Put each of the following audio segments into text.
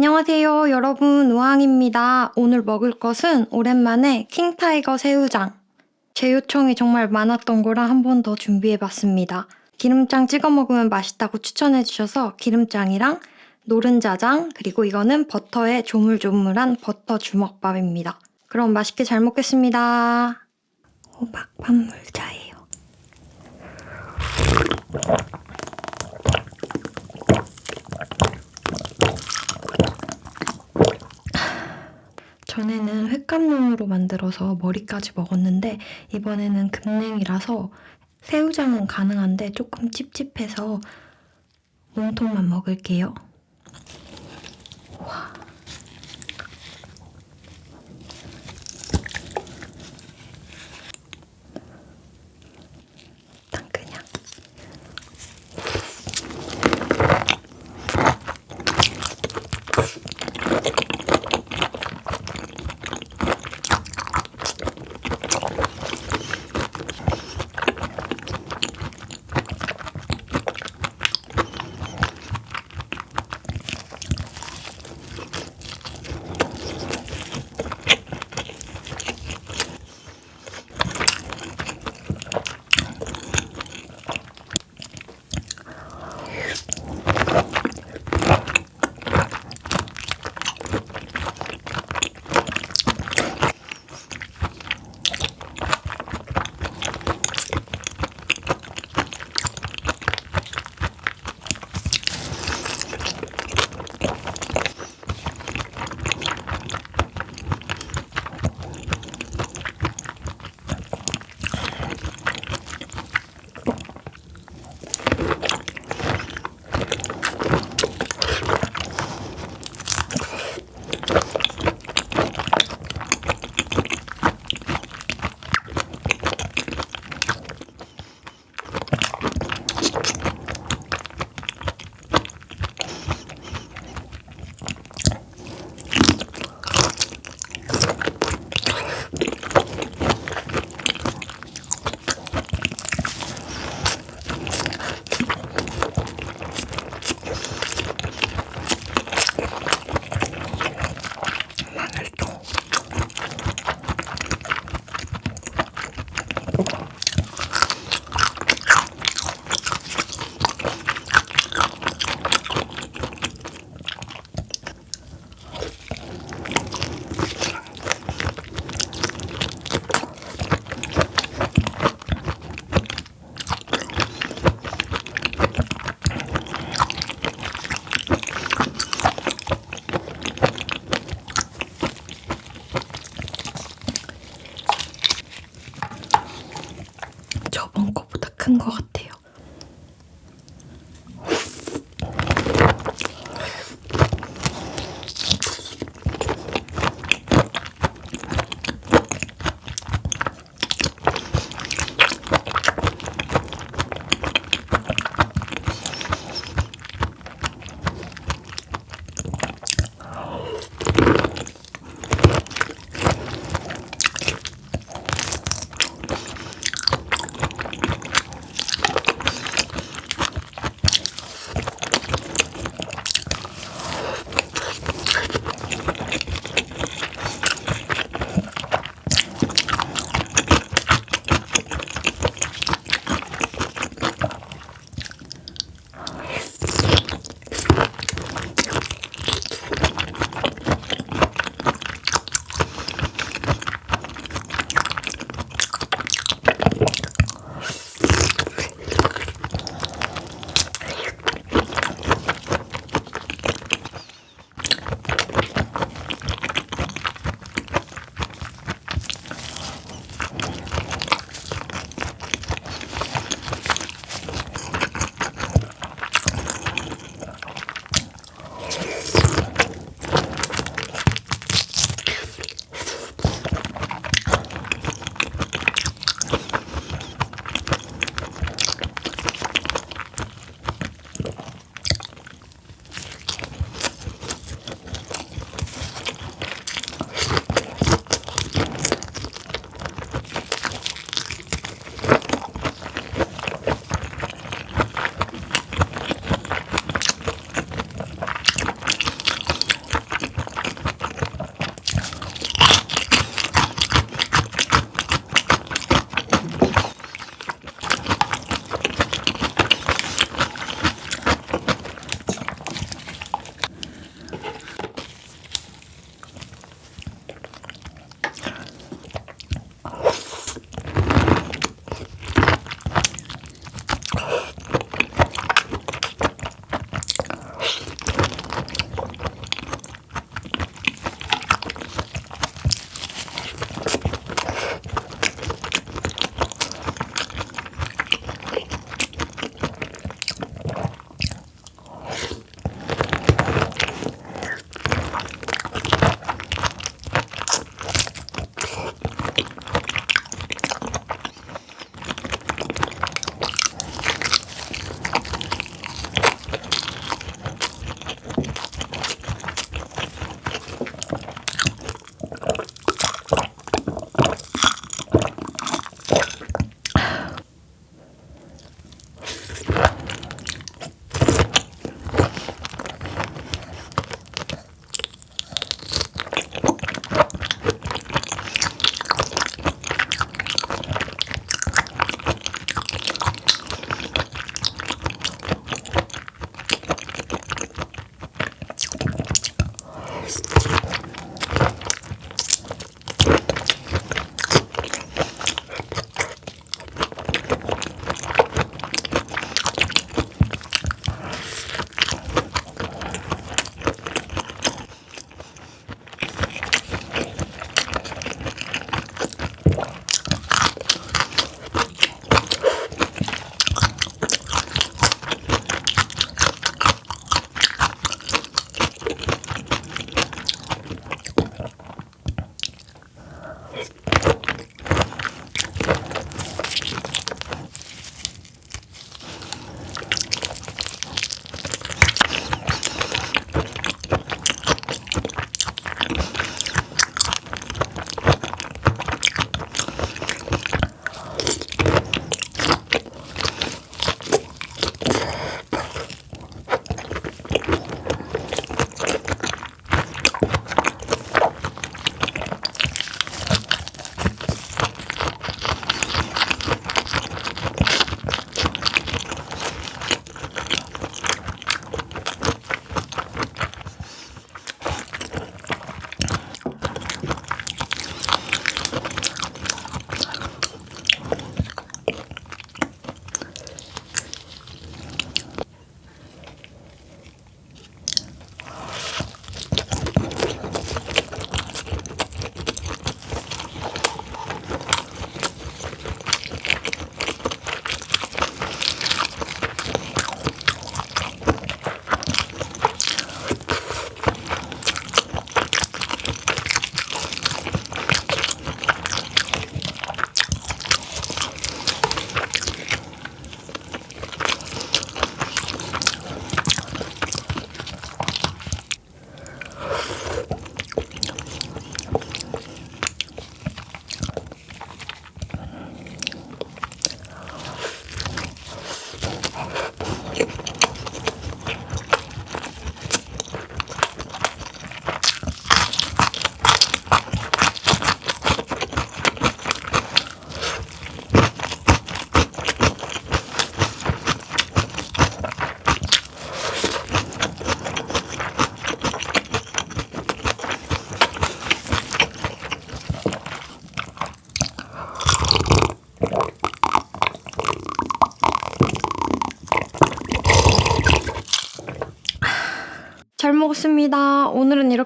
안녕하세요, 여러분. 우왕입니다. 오늘 먹을 것은 오랜만에 킹타이거 새우장. 제 요청이 정말 많았던 거라 한 번 더 준비해봤습니다. 기름장 찍어 먹으면 맛있다고 추천해주셔서 기름장이랑 노른자장, 그리고 이거는 버터에 조물조물한 버터 주먹밥입니다. 그럼 맛있게 잘 먹겠습니다. 호박 판물자예요. 전에는 횟감용으로 만들어서 머리까지 먹었는데 이번에는 급냉이라서 새우장은 가능한데 조금 찝찝해서 몸통만 먹을게요. 와. 그냥. 저번 거보다 큰것 같아요.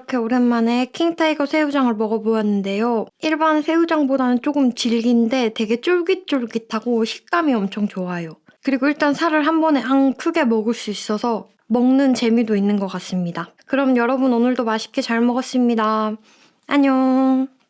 이렇게 오랜만에 킹타이거 새우장을 먹어보았는데요. 일반 새우장보다는 조금 질긴데 되게 쫄깃쫄깃하고 식감이 엄청 좋아요. 그리고 일단 살을 한 번에 한 크게 먹을 수 있어서 먹는 재미도 있는 것 같습니다. 그럼 여러분 오늘도 맛있게 잘 먹었습니다. 안녕.